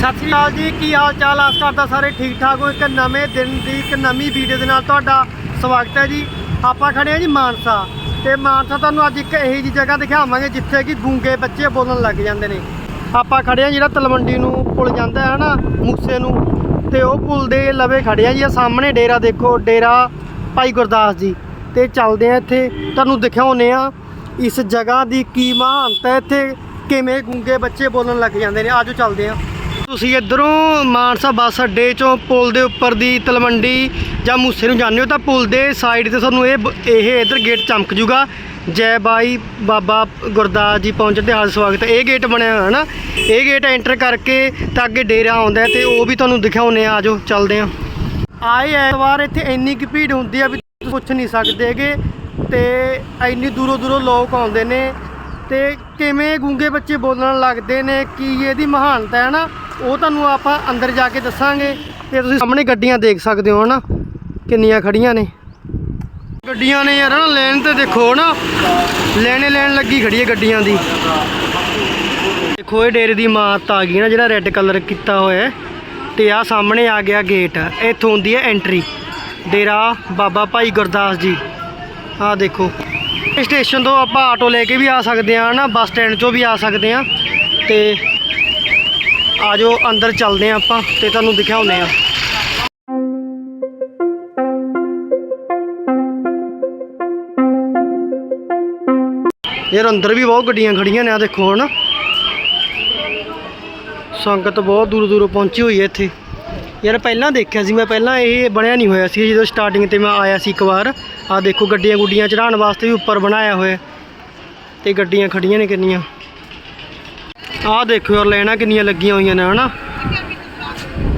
ਸਤਿ ਸ਼੍ਰੀ ਅਕਾਲ ਜੀ, ਕੀ ਹਾਲ ਚਾਲ? ਆਸ ਕਰਦਾ ਸਾਰੇ ਠੀਕ ਠਾਕ ਹੋ। ਇੱਕ ਨਵੇਂ ਦਿਨ ਦੀ, ਇੱਕ ਨਵੀਂ ਵੀਡੀਓ ਦੇ ਨਾਲ ਤੁਹਾਡਾ ਸਵਾਗਤ ਹੈ ਜੀ। ਆਪਾਂ ਖੜੇ ਹਾਂ ਜੀ ਮਾਨਸਾ। ਤੇ ਮਾਨਸਾ ਤੁਹਾਨੂੰ ਅੱਜ ਇੱਕ ਇਹੋ ਜੀ ਜਗ੍ਹਾ ਦਿਖਾਵਾਂਗੇ ਜਿੱਥੇ ਕਿ ਗੂੰਗੇ ਬੱਚੇ ਬੋਲਣ ਲੱਗ ਜਾਂਦੇ ਨੇ। ਆਪਾਂ ਖੜੇ ਹਾਂ ਜਿਹੜਾ ਤਲਵੰਡੀ ਨੂੰ ਪੁਲ ਜਾਂਦਾ ਹੈ ਨਾ, ਮੂਸੇ ਨੂੰ। ਤੇ ਉਹ ਪੁਲ ਦੇ ਲਵੇ ਖੜੇ ਹਾਂ ਜੀ। ਆ ਸਾਹਮਣੇ ਡੇਰਾ ਦੇਖੋ, ਡੇਰਾ ਭਾਈ ਗੁਰਦਾਸ ਜੀ। ਤੇ ਚੱਲਦੇ ਆ ਇੱਥੇ। ਤੁਹਾਨੂੰ ਦਿਖਾਉਨੇ ਆ ਇਸ ਜਗ੍ਹਾ ਦੀ ਕੀ ਮਹਾਨਤਾ ਇੱਥੇ ਕਿਵੇਂ ਗੂੰਗੇ ਬੱਚੇ ਬੋਲਣ ਲੱਗ ਜਾਂਦੇ ਨੇ। ਆਜੋ ਚੱਲਦੇ ਆ ਤੁਸੀਂ ਇਧਰੋਂ ਮਾਨਸਾ ਬੱਸ ਅੱਡੇ ਚੋਂ ਪੁਲ ਦੇ ਉੱਪਰ ਦੀ ਤਲਵੰਡੀ ਜਾਂ ਮੂਸੇ ਨੂੰ ਜਾਂਦੇ ਹੋ ਤਾਂ ਪੁਲ ਦੇ ਸਾਈਡ ਤੇ ਤੁਹਾਨੂੰ ਇਹ ਬ- ਇਹ ਇਧਰ ਗੇਟ ਚਮਕ ਜੂਗਾ। ਜੈ ਬਾਈ ਬਾਬਾ ਗੁਰਦਾਸ ਜੀ ਪਹੁੰਚਣ ਤੇ ਹਾਲ ਸਵਾਗਤ ਇਹ ਗੇਟ ਬਣਿਆ ਹੋਇਆ ਹੈ ਨਾ, ਇਹ ਗੇਟ ਐਂਟਰ ਕਰਕੇ ਤਾਂ ਅੱਗੇ ਡੇਰਾ ਆਉਂਦਾ ਹੈ ਤੇ ਉਹ ਵੀ ਤੁਹਾਨੂੰ ਦਿਖਾਉਨੇ ਆ ਆਜੋ, ਚੱਲਦੇ ਆ ਆਏ ਐਤਵਾਰ ਇੱਥੇ ਇੰਨੀ ਕੁ ਭੀੜ ਹੁੰਦੀ ਆ ਵੀ ਤੁਸੀਂ ਪੁੱਛ ਨਹੀਂ ਸਕਦੇ ਸਕਦੇਗੇ ਤੇ ਇੰਨੀ ਦੂਰੋਂ ਦੂਰੋਂ ਲੋਕ ਆਉਂਦੇ ਨੇ ਤੇ ਕਿਵੇਂ ਗੂੰਗੇ ਬੱਚੇ ਬੋਲਣ ਲੱਗਦੇ ਨੇ, ਕੀ ਇਹਦੀ ਮਹਾਨਤਾ ਹੈ ਨਾ? ਉਹ ਤੁਹਾਨੂੰ ਆਪਾਂ ਅੰਦਰ ਜਾ ਕੇ ਦੱਸਾਂਗੇ ਤੇ ਤੁਸੀਂ ਸਾਹਮਣੇ ਗੱਡੀਆਂ ਦੇਖ ਸਕਦੇ ਹੋ ਨਾ ਕਿੰਨੀਆਂ ਖੜੀਆਂ ਨੇ। ਗੱਡੀਆਂ ਨੇ ਯਾਰ ਨਾ ਲੈਣ ਤੇ ਦੇਖੋ ਨਾ, ਲੈਣੇ ਲੈਣ ਲੱਗੀ ਖੜੀ ਹੈ ਗੱਡੀਆਂ ਦੀ। ਦੇਖੋ ਇਹ ਡੇਰੇ ਦੀ ਇਮਾਰਤ ਆ ਗਈ ਨਾ, ਜਿਹੜਾ ਰੈੱਡ ਕਲਰ ਕੀਤਾ ਹੋਇਆ ਹੈ। ਤੇ ਆ ਸਾਹਮਣੇ ਆ ਗਿਆ ਗੇਟ ਇੱਥੋਂ ਹੁੰਦੀ ਹੈ ਐਂਟਰੀ ਡੇਰਾ ਬਾਬਾ ਭਾਈ ਗੁਰਦਾਸ ਜੀ। ਆ ਦੇਖੋ, ਇਸ ਸਟੇਸ਼ਨ ਤੋਂ ਆਪਾਂ ਆਟੋ ਲੈ ਕੇ ਵੀ ਆ ਸਕਦੇ ਆ ਨਾ ਬੱਸ ਸਟੈਂਡ 'ਚੋਂ ਵੀ ਆ ਸਕਦੇ ਆ ਤੇ ਆਜੋ, ਅੰਦਰ ਚੱਲਦੇ ਆ ਆਪਾਂ ਤੇ ਤੁਹਾਨੂੰ ਦਿਖਾਉਂਦੇ ਆ। ਯਾਰ, ਅੰਦਰ ਵੀ ਬਹੁਤ ਗੱਡੀਆਂ ਖੜੀਆਂ ਨੇ ਆ ਦੇਖੋ ਹਨਾ ਸੰਗਤ ਬਹੁਤ ਦੂਰ ਦੂਰੋਂ ਪਹੁੰਚੀ ਹੋਈ ਹੈ ਇੱਥੇ। ਯਾਰ, ਪਹਿਲਾਂ ਦੇਖਿਆ ਸੀ ਮੈਂ, ਪਹਿਲਾਂ ਇਹ ਬਣਿਆ ਨਹੀਂ ਹੋਇਆ ਸੀ, ਜਦੋਂ ਸਟਾਰਟਿੰਗ ਤੇ ਮੈਂ ਆਇਆ ਸੀ ਇੱਕ ਵਾਰ। ਆ ਦੇਖੋ, ਗੱਡੀਆਂ ਗੁੱਡੀਆਂ ਚੜਾਉਣ ਵਾਸਤੇ ਵੀ ਉੱਪਰ ਬਣਾਇਆ ਹੋਇਆ। ਤੇ ਗੱਡੀਆਂ ਖੜੀਆਂ ਨੇ ਕਿੰਨੀਆਂ। ਆਹ ਦੇਖੋ ਯਾਰ, ਲੈਣਾ ਕਿੰਨੀਆਂ ਲੱਗੀਆਂ ਹੋਈਆਂ ਨੇ, ਹਨਾ?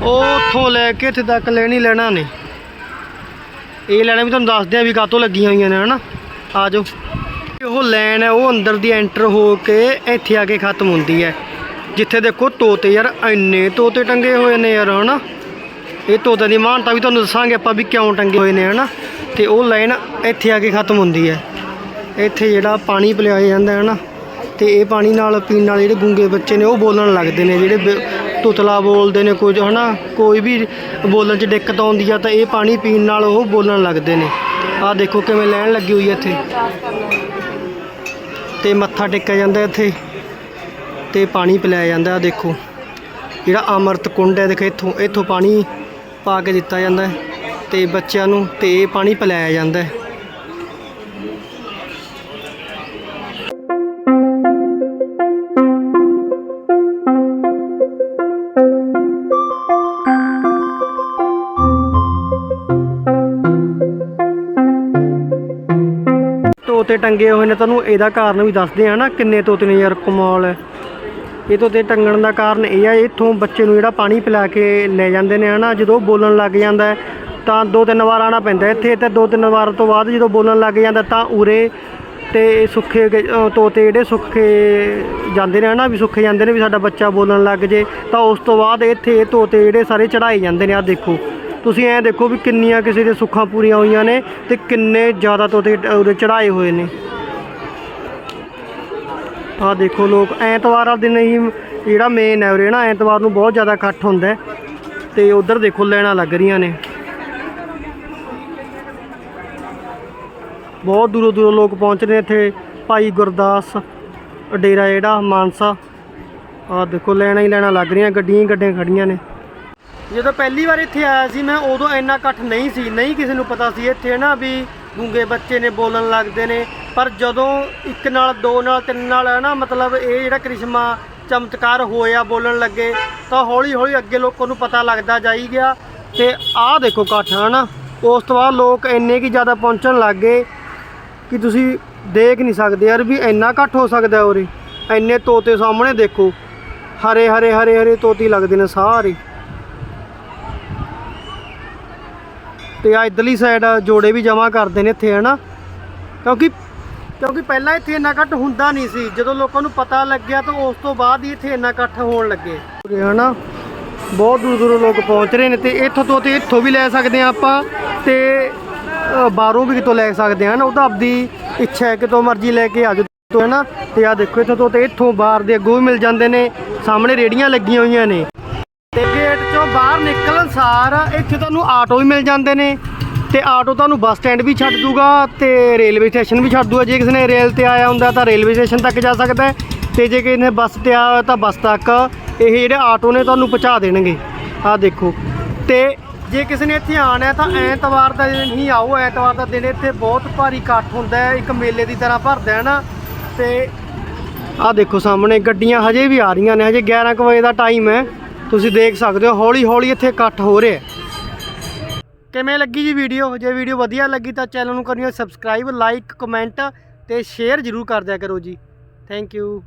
ਉਹ ਉੱਥੋਂ ਲੈ ਕੇ ਇੱਥੇ ਤੱਕ ਲੈਣੀ ਲੈਣਾ ਨੇ। ਇਹ ਲੈਣਾ ਵੀ ਤੁਹਾਨੂੰ ਦੱਸਦੇ ਆ ਵੀ ਕਾਹਤੋਂ ਲੱਗੀਆਂ ਹੋਈਆਂ ਨੇ, ਹਨਾ? ਆ ਜਾਓ। ਉਹ ਲੈਣ ਹੈ, ਉਹ ਅੰਦਰ ਦੀ ਐਂਟਰ ਹੋ ਕੇ ਇੱਥੇ ਆ ਕੇ ਖਤਮ ਹੁੰਦੀ ਹੈ। ਜਿੱਥੇ ਦੇਖੋ ਤੋਤੇ ਯਾਰ, ਇੰਨੇ ਤੋਤੇ ਟੰਗੇ ਹੋਏ ਨੇ ਯਾਰ, ਹਨਾ? ਇਹ ਤੋਤੇ ਦੀ ਮਾਨਤਾ ਵੀ ਤੁਹਾਨੂੰ ਦੱਸਾਂਗੇ ਆਪਾਂ ਵੀ ਕਿਉਂ ਟੰਗੇ ਹੋਏ ਨੇ, ਹਨਾ? ਤੇ ਉਹ ਲਾਈਨ ਇੱਥੇ ਆ ਕੇ ਖਤਮ ਹੁੰਦੀ ਹੈ। ਇੱਥੇ ਜਿਹੜਾ ਪਾਣੀ ਪਿਲਾਇਆ ਜਾਂਦਾ ਹੈ ਨਾ ਤੇ ਇਹ ਪਾਣੀ ਨਾਲ ਪੀਣ ਨਾਲ ਜਿਹੜੇ ਗੂੰਗੇ ਬੱਚੇ ਨੇ ਉਹ ਬੋਲਣ ਲੱਗਦੇ ਨੇ, ਜਿਹੜੇ ਬ- ਤੁਤਲਾ ਬੋਲਦੇ ਨੇ ਕੁਝ, ਹਨਾ? ਕੋਈ ਵੀ ਬੋਲਣ 'ਚ ਦਿੱਕਤ ਆਉਂਦੀ ਆ ਤਾਂ ਇਹ ਪਾਣੀ ਪੀਣ ਨਾਲ ਉਹ ਬੋਲਣ ਲੱਗਦੇ ਨੇ। ਆਹ ਦੇਖੋ ਕਿਵੇਂ ਲੈਣ ਲੱਗੀ ਹੋਈ ਹੈ ਇੱਥੇ। ਤੇ ਮੱਥਾ ਟੇਕਿਆ ਜਾਂਦਾ ਇੱਥੇ। ਤੇ ਪਾਣੀ ਪਿਲਾਇਆ ਜਾਂਦਾ ਆ ਦੇਖੋ। ਜਿਹੜਾ ਅੰਮ੍ਰਿਤ ਕੁੰਡ ਹੈ, ਦੇਖੋ, ਇੱਥੋਂ ਇੱਥੋਂ ਪਾਣੀ ਪਾ ਕੇ ਦਿੱਤਾ ਜਾਂਦਾ ਹੈ। ਤੇ ਬੱਚਿਆਂ ਨੂੰ ਤੇ ਇਹ ਪਾਣੀ ਪਿਲਾਇਆ ਜਾਂਦਾ ਹੈ। ਤੋਤੇ ਟੰਗੇ ਹੋਏ ਨੇ, ਤੁਹਾਨੂੰ ਇਹਦਾ ਕਾਰਨ ਵੀ ਦੱਸਦੇ ਆ ਨਾ, ਕਿੰਨੇ ਤੋਤੇ ਨੇ ਯਾਰ, ਕਮਾਲ ਹੈ। ਇਹ ਤੋਤੇ ਟੰਗਣ ਦਾ ਕਾਰਨ ਇਹ ਆ, ਇੱਥੋਂ ਬੱਚੇ ਨੂੰ ਜਿਹੜਾ ਪਾਣੀ ਪਿਲਾ ਕੇ ਲੈ ਜਾਂਦੇ ਨੇ, ਹਨਾ, ਜਦੋਂ ਬੋਲਣ ਲੱਗ ਜਾਂਦਾ ਤਾਂ ਦੋ ਤਿੰਨ ਵਾਰ ਆਣਾ ਪੈਂਦਾ ਇੱਥੇ ਤੇ ਦੋ ਤਿੰਨ ਵਾਰ ਤੋਂ ਬਾਅਦ ਜਦੋਂ ਬੋਲਣ ਲੱਗ ਜਾਂਦਾ, ਤਾਂ ਉਰੇ ਤੇ ਸੁੱਖੇ ਤੋਤੇ ਜਿਹੜੇ ਸੁੱਖੇ ਜਾਂਦੇ ਨੇ, ਹਨਾ, ਵੀ ਸੁੱਖੇ ਜਾਂਦੇ ਨੇ, ਵੀ ਸਾਡਾ ਬੱਚਾ ਬੋਲਣ ਲੱਗ ਜੇ, ਤਾਂ ਉਸ ਤੋਂ ਬਾਅਦ ਇੱਥੇ ਇਹ ਤੋਤੇ ਜਿਹੜੇ ਸਾਰੇ ਚੜਾਏ ਜਾਂਦੇ ਨੇ ਆ ਦੇਖੋ। ਤੁਸੀਂ ਐਂ ਦੇਖੋ ਵੀ ਕਿੰਨੀਆਂ ਕਿਸੇ ਦੇ ਸੁੱਖਾਂ ਪੂਰੀਆਂ ਹੋਈਆਂ ਨੇ ਤੇ ਕਿੰਨੇ ਜ਼ਿਆਦਾ ਤੋਤੇ ਉਹਦੇ ਉਰੇ ਚੜਾਏ ਹੋਏ ਨੇ। ਆਹ ਦੇਖੋ ਲੋਕ, ਐਤਵਾਰ ਵਾਲੇ ਦਿਨ ਹੀ ਜਿਹੜਾ ਮੇਨ ਹੈ ਉਰੇ ਨਾ, ਐਤਵਾਰ ਨੂੰ ਬਹੁਤ ਜ਼ਿਆਦਾ ਇਕੱਠ ਹੁੰਦਾ ਹੈ ਤੇ ਉਧਰ ਦੇਖੋ ਲੈਣਾ ਲੱਗ ਰਹੀਆਂ ਨੇ। ਬਹੁਤ ਦੂਰੋਂ ਦੂਰੋਂ ਲੋਕ ਪਹੁੰਚ ਰਹੇ ਇੱਥੇ, ਭਾਈ ਗੁਰਦਾਸ, ਡੇਰਾ ਜਿਹੜਾ, ਮਾਨਸਾ। ਆਹ ਦੇਖੋ ਲੈਣਾ ਹੀ ਲੈਣਾ ਲੱਗ ਰਹੀਆਂ, ਗੱਡੀਆਂ ਹੀ ਗੱਡੀਆਂ ਖੜੀਆਂ ਨੇ। ਜਦੋਂ ਪਹਿਲੀ ਵਾਰ ਇੱਥੇ ਆਇਆ ਸੀ ਮੈਂ, ਉਦੋਂ ਇੰਨਾ ਇਕੱਠ ਨਹੀਂ ਸੀ, ਨਹੀਂ ਕਿਸੇ ਨੂੰ ਪਤਾ ਸੀ ਇੱਥੇ ਨਾ ਵੀ ਗੂੰਗੇ ਬੱਚੇ ਨੇ ਬੋਲਣ ਲੱਗਦੇ ਨੇ। ਪਰ ਜਦੋਂ ਇੱਕ ਨਾਲ, ਦੋ ਨਾਲ, ਤਿੰਨ ਨਾਲ ਹੈ ਨਾ, ਮਤਲਬ ਇਹ ਜਿਹੜਾ ਕ੍ਰਿਸ਼ਮਾ ਚਮਤਕਾਰ ਹੋਇਆ ਬੋਲਣ ਲੱਗੇ, ਤਾਂ ਹੌਲੀ ਹੌਲੀ ਅੱਗੇ ਲੋਕਾਂ ਨੂੰ ਪਤਾ ਲੱਗਦਾ ਜਾਈ ਗਿਆ। ਤੇ ਆਹ ਦੇਖੋ ਇਕੱਠ, ਹੈ ਨਾ? ਉਸ ਤੋਂ ਬਾਅਦ ਲੋਕ ਇੰਨੇ ਕੀ ਜ਼ਿਆਦਾ ਪਹੁੰਚਣ ਲੱਗ ਗਏ ਕਿ ਤੁਸੀਂ ਦੇਖ ਨਹੀਂ ਸਕਦੇ ਯਾਰ ਵੀ ਇੰਨਾ ਇਕੱਠ ਹੋ ਸਕਦਾ ਉਰੇ। ਇੰਨੇ ਤੋਤੇ ਸਾਹਮਣੇ ਦੇਖੋ ਹਰੇ ਹਰੇ ਹਰੇ ਹਰੇ ਤੋਤੀ ਲੱਗਦੇ ਨੇ ਸਾਰੇ। ਤੇ ਆ ਇਧਰਲੀ ਸਾਈਡ ਜੋੜੇ ਵੀ ਜਮਾ ਕਰਦੇ ਨੇ ਇੱਥੇ, ਹਨਾ? ਕਿਉਂਕਿ ਕਿਉਂਕਿ ਪਹਿਲਾਂ ਇੱਥੇ ਇੰਨਾ ਇਕੱਠ ਹੁੰਦਾ ਨਹੀਂ ਸੀ। ਜਦੋਂ ਲੋਕਾਂ ਨੂੰ ਪਤਾ ਲੱਗਿਆ ਤਾਂ ਉਸ ਤੋਂ ਬਾਅਦ ਹੀ ਇੱਥੇ ਇੰਨਾ ਇਕੱਠ ਹੋਣ ਲੱਗੇ। ਉਰੇ ਹਨਾ? ਬਹੁਤ ਦੂਰ ਦੂਰੋਂ ਲੋਕ ਪਹੁੰਚ ਰਹੇ ਨੇ ਤੇ ਇੱਥੋਂ ਤੋਂ ਤੇ ਇੱਥੋਂ ਵੀ ਲੈ ਸਕਦੇ ਆ ਆਪਾਂ ਤੇ ਬਾਹਰੋਂ ਵੀ ਕਿਤੋਂ ਲੈ ਸਕਦੇ ਆ ਨਾ ਉਹ ਤਾਂ ਆਪਦੀ ਇੱਛਾ ਹੈ, ਕਿਤੋਂ ਮਰਜ਼ੀ ਲੈ ਕੇ ਆ ਜਾਓ ਤੋਂ ਹੈ ਨਾ ਤੇ ਆ ਦੇਖੋ, ਇੱਥੋਂ ਤੋਂ ਤੇ ਇੱਥੋਂ ਬਾਹਰ ਦੇ ਅੱਗੋਂ ਵੀ ਮਿਲ ਜਾਂਦੇ ਨੇ। ਸਾਹਮਣੇ ਰੇੜੀਆਂ ਲੱਗੀਆਂ ਹੋਈਆਂ ਨੇ। ਤੇ ਗੇਟ ਚੋਂ ਬਾਹਰ ਨਿਕਲ ਸਾਰ ਇੱਥੇ ਤੁਹਾਨੂੰ ਆਟੋ ਵੀ ਮਿਲ ਜਾਂਦੇ ਨੇ ਤੇ ਆਟੋ ਤੁਹਾਨੂੰ ਬੱਸ ਸਟੈਂਡ ਵੀ ਛੱਡ ਦੂਗਾ ਤੇ ਰੇਲਵੇ ਸਟੇਸ਼ਨ ਵੀ ਛੱਡ ਦੂਗਾ। ਜੇ ਕਿਸੇ ਨੇ ਰੇਲ ਤੇ ਆਇਆ ਹੁੰਦਾ ਤਾਂ ਰੇਲਵੇ ਸਟੇਸ਼ਨ ਤੱਕ ਜਾ ਸਕਦਾ ਹੈ ਤੇ ਜੇ ਕਿਸੇ ਨੇ ਬੱਸ ਤੇ ਆਇਆ ਹੋਇਆ ਤਾਂ ਬੱਸ ਤੱਕ। ਇਹ ਜਿਹੜੇ ਆਟੋ ਨੇ ਤੁਹਾਨੂੰ ਪਹੁੰਚਾ ਦੇਣਗੇ। ਆਹ ਦੇਖੋ। ਤੇ ਜੇ ਕਿਸੇ ਨੇ ਇੱਥੇ ਆਉਣਾ ਤਾਂ ਐਤਵਾਰ ਦਾ ਦਿਨ ਹੀ ਆਓ। ਐਤਵਾਰ ਦਾ ਦਿਨ ਇੱਥੇ ਬਹੁਤ ਭਾਰੀ ਇਕੱਠ ਹੁੰਦਾ ਹੈ। ਇੱਕ ਮੇਲੇ ਦੀ ਤਰ੍ਹਾਂ ਭਰਦਾ ਹੈ ਨਾ। ਤੇ ਆਹ ਦੇਖੋ ਸਾਹਮਣੇ ਗੱਡੀਆਂ ਹਜੇ ਵੀ ਆ ਰਹੀਆਂ ਨੇ। ਹਜੇ 11 ਕੁ ਵਜੇ ਦਾ ਟਾਈਮ ਹੈ। ਤੁਸੀਂ ਦੇਖ ਸਕਦੇ ਹੋ, ਹੌਲੀ ਹੌਲੀ ਇੱਥੇ ਇਕੱਠ ਹੋ ਰਿਹਾ ਕਿਵੇਂ ਲੱਗੀ ਜੀ ਵੀਡੀਓ ਜੇ ਵੀਡੀਓ ਵਧੀਆ ਲੱਗੀ ਤਾਂ ਚੈਨਲ ਨੂੰ ਕਰਿਓ ਸਬਸਕ੍ਰਾਈਬ ਲਾਈਕ ਕਮੈਂਟ ਤੇ ਸ਼ੇਅਰ ਜ਼ਰੂਰ ਕਰ ਦਿਆ ਕਰੋ ਜੀ। Thank you